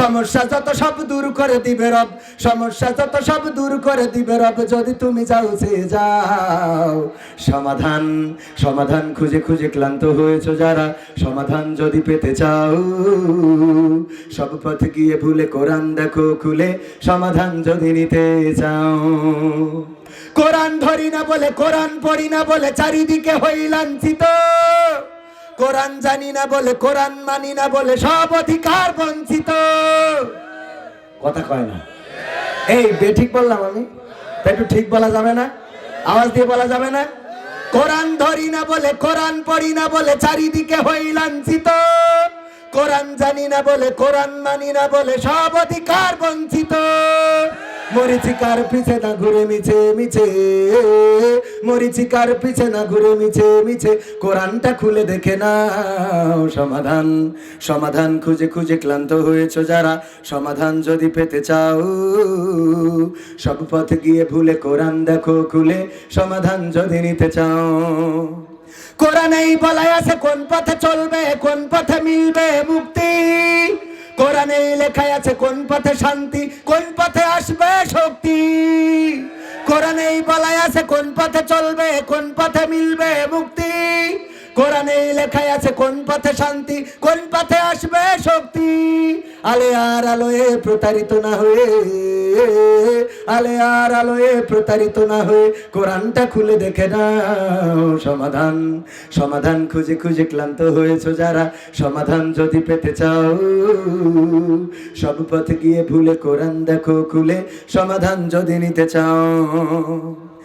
সমস্যা যত সব দূর করে দিবে রব, সমস্যা যত সব দূর করে দিবে রব, যদি তুমি যাও সে যাও। সমাধান সমাধান খুঁজে খুঁজে ক্লান্ত হয়েছো যারা, সমাধান যদি পেতে চাও। সব পথ গিয়ে ভুলে কোরআন দেখো খুলে, সমাধান যদি নিতে চাও। কোরআন ধরি না বলে, কোরআন পড়ি না বলে, চারিদিকে হই লাঞ্ছিত কোরআন জানি না বলে, কোরআন মানি না বলে সব অধিকার বঞ্চিত। কথা কয় না? এই বেঠিক বললাম আমি? একটু ঠিক বলা যাবে না? আওয়াজ দিয়ে বলা যাবে না? কোরআন ধরি না বলে, কোরআন পড়ি না বলে চারিদিকে হই লাঞ্ছিত। কোরআন জানি না বলে, কোরআন মানি না বলে সব অধিকার বঞ্চিত। মরিচিকার পিছে না ঘুরে মিছে মিছে। মরিচিকার পিছে না ঘুরে মিছে মিছে। কোরআনটা খুলে দেখে না সমাধান। সমাধান খুঁজে খুঁজে ক্লান্ত হয়েছো যারা। সমাধান যদি পেতে চাও, সব পথ গিয়ে ভুলে কোরআন দেখো খুলে। সমাধান যদি নিতে চাও, কোরআনেই বলাই আছে কোন পথে চলবে, কোন পথে মিলবে মুক্তি। কোরআনেই লেখায় আছে, কোন পথে শান্তি, কোন পথে আসবে শক্তি? কোরআনেই বলাই আছে, কোন পথে চলবে, কোন পথে মিলবে মুক্তি? কোরআনেই লেখায় আছে, কোন পথে শান্তি, কোন পথে আসবে শক্তি? আলে আর আলোয়ে প্রতারিত না হয়ে, আলে আর আলোয়ে প্রতারিত না হয়ে কোরআনটা খুলে দেখে না সমাধান। সমাধান খুঁজে খুঁজে ক্লান্ত হয়েছো যারা, সমাধান যদি পেতে চাও। সব পথে গিয়ে ভুলে কোরআন দেখো খুলে, সমাধান যদি নিতে চাও।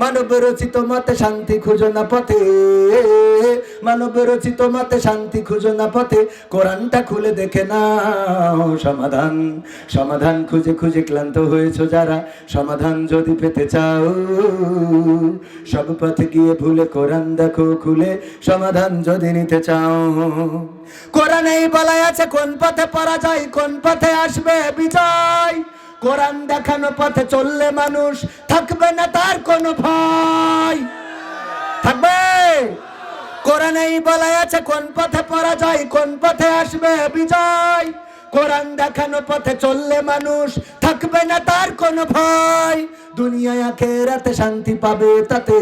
মানব রচিত মতে শান্তি খুঁজো না পথে। মানব রচিত মতে শান্তি খুঁজো না পথে। কোরআনটা খুলে দেখে না সমাধান। সমাধান খুঁজে খুঁজে ক্লান্ত হয়েছো যারা। সমাধান যদি পেতে চাও, সব পথে গিয়ে ভুলে কোরআন দেখো খুলে। সমাধান যদি নিতে চাও, কোরআনেই বলাই আছে কোন পথে পড়া যায় কোন পথে আসবে বিজয়। কোরআন দেখানো পথে চললে মানুষ থাকবে না তার কোনো ভয়। থাকবে? কোরআনেই বলাই আছে, কোন পথে পরাজয়, কোন পথে আসবে বিজয়। কোরআন দেখানো পথে চললে মানুষ থাকবে না তার কোনো ভয়। দুনিয়ায় আখেরাতে শান্তি পাবে তাতে।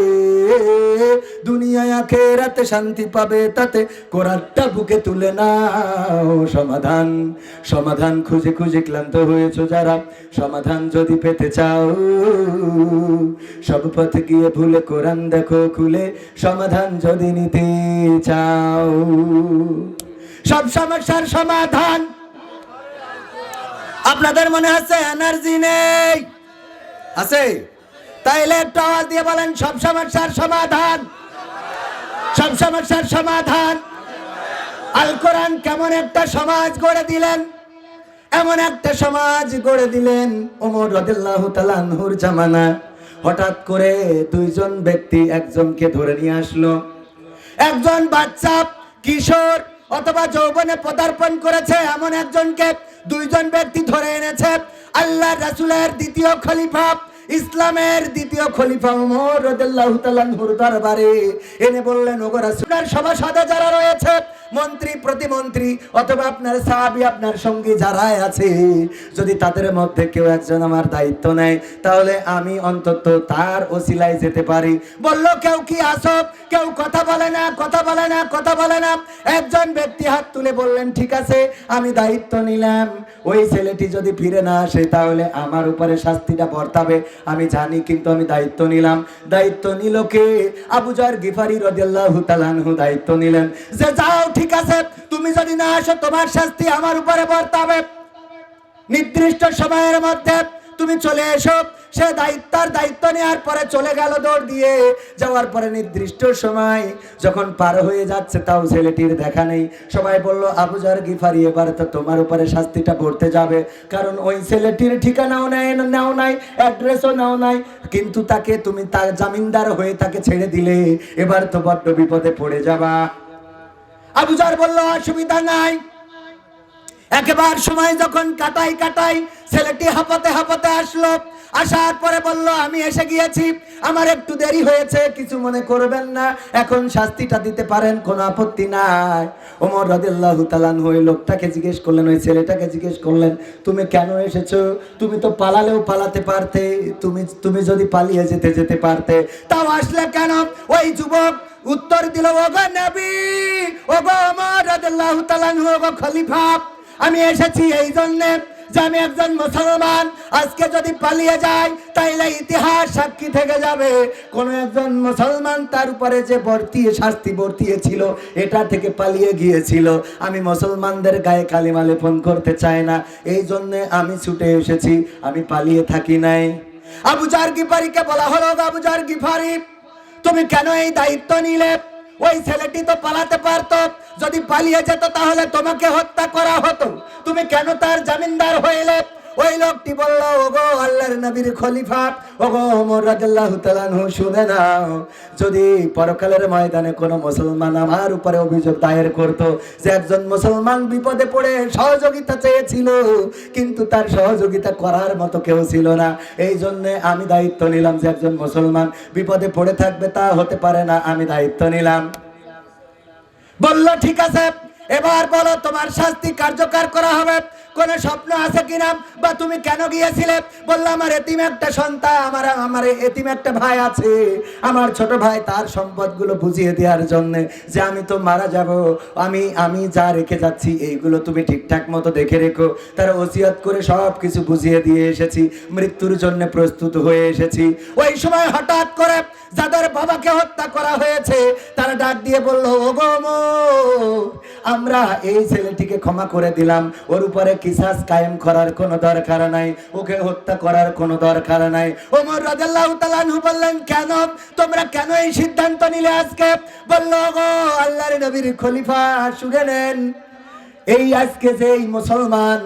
দুনিয়ায় আখেরাতে শান্তি পাবে তাতে। কোরআনটা বুকে তুলে নাও, সমাধান। সমাধান খুঁজে খুঁজে ক্লান্ত হয়েছো যারা। সমাধান যদি পেতে চাও, সব পথে গিয়ে ভুলে কোরআন দেখো খুলে। সমাধান যদি নিতে চাও, সব সমস্যার সমাধান আপনাদের মনে আছে, এনার্জি নেই। আছে? তাইলে একটু আওয়াজ দিয়ে বলেন, সব সমস্যার সমাধান। সব সমস্যার সমাধান। আল কোরআন কেমন একটা সমাজ গড়ে দিলেন, এমন একটা সমাজ গড়ে দিলেন ওমর রদিল্লাহ তালানহুর জামানা। হঠাৎ করে দুইজন ব্যক্তি একজনকে ধরে নিয়ে আসলো। একজন বাচ্চা কিশোর অথবা যৌবনে পদার্পণ করেছে, এমন একজনকে দুইজন ব্যক্তি ধরে এনেছে। আল্লাহ রাসুলের দ্বিতীয় খলিফা, ইসলামের দ্বিতীয় খলিফা ওমর রাদিয়াল্লাহু তাআলা দরবারে। এনে বললেন, ওগো রাসূলের সাদা যারা রয়েছে মন্ত্রী, প্রতিমন্ত্রী অথবা আপনার সাহাবী, আপনার সঙ্গী যারা আছে, যদি তাদের মধ্যে কেউ একজন আমার দায়িত্ব নেয়, তাহলে আমি অন্তত তার ওসিলায় যেতে পারি। বলল, কেউ কি আসব কেউ কথা বলে না, কথা বলে না, কথা বলে না। একজন ব্যক্তি হাত তুলে বললেন, ঠিক আছে, আমি দায়িত্ব নিলাম। ওই ছেলেটি যদি ফিরে না আসে, তাহলে আমার উপরে শাস্তিটা বর্তাবে। আমি জানি, কিন্তু আমি দায়িত্ব নিলাম। দায়িত্ব নিল কে? আবু জার গিফারি রাদিয়াল্লাহু তাআলাহু দায়িত্ব নিলেন। যে যাও ঠিক আছে, তুমি যদি না আসো, তোমার শাস্তি আমার উপরে বর্তাবে নির্দিষ্ট সময়ের মধ্যে তুমি চলে এসো। সে দায়িত্বর দায়িত্ব নেওয়ার পরে চলে গেল দৌড় দিয়ে। যাওয়ার পরে নির্দিষ্ট সময় যখন পার হয়ে যাচ্ছে, তাও ছেলেটির দেখা নেই। সবাই বলল আবুজার গিফারি, এবার তো তোমার উপরে শাস্তিটা পড়তে যাবে। কারণ ওই ছেলেটির ঠিকানাও নেয় নাও নাই, অ্যাড্রেসও নাও নাই। কিন্তু তাকে তুমি তার জামিনদার হয়ে তাকে ছেড়ে দিলে। এবার তো বড্ড বিপদে পড়ে যাবা। আবুজার বলল, অসুবিধা নাই। একেবার সময় যখন কাটাই কাটাই ছেলেটি হাঁপাতে হাঁপাতে আসলো। আসার পরে বলল, আমি এসে গিয়েছি। আমার একটু দেরি হয়েছে, কিছু মনে করবেন না। এখন শাস্তিটা দিতে পারেন, কোনো আপত্তি নাই। ওমর রাদিল্লাহু তালান ওই লোকটাকে জিজ্ঞেস করলেন, ওই ছেলেটাকে জিজ্ঞেস করলেন, তুমি কেন এসেছ? তুমি তো পালালেও পালাতে পারতে, তুমি তুমি যদি পালিয়ে যেতে যেতে পারতে, তাও আসলে কেন? ওই যুবক উত্তর দিল, ওগো নবী, ওগো ওমর রাদিল্লাহু তালান ওগো খলিফা, আমি এসেছি এই জন্যে যে আমি একজন মুসলমান। আজকে যদি পালিয়ে যাই, তাইলে ইতিহাস সাক্ষী থেকে যাবে। কোন একজন মুসলমান তার উপরে যে বর্তিয়ে শাস্তি বর্তিয়েছিল এটা থেকে পালিয়ে গিয়েছিল। আমি মুসলমানদের গায়ে কালিমা লেপন করতে চাই না। এই জন্য আমি ছুটে এসেছি, আমি পালিয়ে থাকি নাই। আবু জার গিফারিকে বলা হলো আবু জার গিফারি তুমি কেন এই দায়িত্ব নিলে? ওই ছেলেটি তো পালাতে পারত। যদি পালিয়ে যেত তাহলে তোমাকে হত্যা করা হতো। তুমি কেন তার জামিনদার হইলে? ওই লোকটি বলল, ওগো আল্লাহর নবীর খলিফা, ওগো ওমর রাদিয়াল্লাহু তাআলা আনহু, শুনে নাও, যদি পরকালের ময়দানে কোনো মুসলমান আমার উপরে অভিযোগ দায়ের করত যে একজন মুসলমান বিপদে পড়ে সহযোগিতা চেয়েছিল, কিন্তু তার সহযোগিতা করার মতো কেউ ছিল না। এই জন্য আমি দায়িত্ব নিলাম যে একজন মুসলমান বিপদে পড়ে থাকবে, তা হতে পারে না, আমি দায়িত্ব নিলাম। বলল, ঠিক আছে এবার বলো, তোমার শাস্তি কার্যকর করা হবে? কোন স্বপ্ন আছে কিনা? বা তুমি কেন গিয়েছিলে? বলল আমার এতিম একটা সন্তান, আমার আমার এতিম একটা ভাই আছে। আমার ছোট ভাই তার সম্পদগুলো বুঝিয়ে দেওয়ার জন্য যে আমি তো মারা যাব। আমি আমি যা রেখে যাচ্ছি, এইগুলো তুমি ঠিকঠাক মতো দেখে রেখো। তারা ওসিয়াত করে সব কিছু বুঝিয়ে দিয়ে এসেছি। মৃত্যুর জন্য প্রস্তুত হয়ে এসেছি। ওই সময় হঠাৎ করে যাদের বাবাকে হত্যা করা হয়েছে, তারা ডাক দিয়ে বলল, ওগো আমরা এই ছেলেটিকে ক্ষমা করে দিলাম। ওর উপরে কিসাস কায়েম করার কোনো দরকার নাই। ওকে হত্যা করার কোনো দরকার নাই। ওমর রাদিয়াল্লাহু তাআলা আনহু বললেন, কেন? তোমরা কেন এই সিদ্ধান্ত নিলে আজকে? বলল গো আল্লাহর নবীর খলিফা, শুনে নেন। এই আজকে যে এই মুসলমান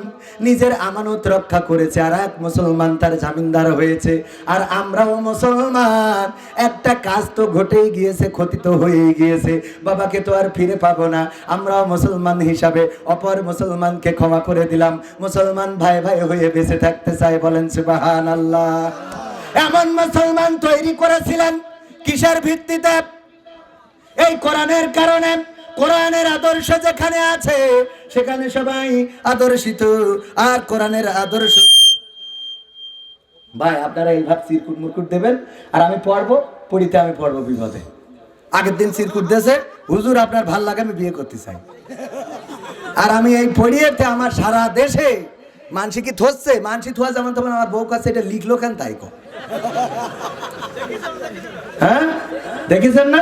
নিজের আমানত রক্ষা করেছে, আর এক মুসলমান তার জামিনদার হয়েছে, আর আমরাও মুসলমান। একটা কাজ তো ঘটেই গিয়েছে ক্ষতি তো হয়েই গিয়েছে। বাবাকে তো আর ফিরে পাবো না। আমরাও মুসলমান হিসাবে অপর মুসলমানকে ক্ষমা করে দিলাম। মুসলমান ভাই ভাই হয়ে বেঁচে থাকতে চাই বলেন সুবাহান আল্লাহ এমন মুসলমান তৈরি করেছিলেন কিসের ভিত্তিতে? এই কোরআনের কারণে কোরআনের আদর্শ যেখানে আছে, সেখানে সবাই আদর্শিত। আর কোরআনের আদর্শ ভাই, আপনারা এইভাবে চিরকুট মুরকুট দেবেন, আর আমি পড়ব, পড়িতে আমি পড়ব বিপদে। আগের দিন চিরকুট দেশে হুজুর আপনার ভালো লাগে, আমি বিয়ে করতে চাই। আর আমি এই পড়িয়েতে আমার সারা দেশে মানসি কি থসছে মানসি থোয়া যেমন তেমন আমার বউ কাছে এটা লিখলো কেন তাই কো? হ্যাঁ? দেখেছেন না?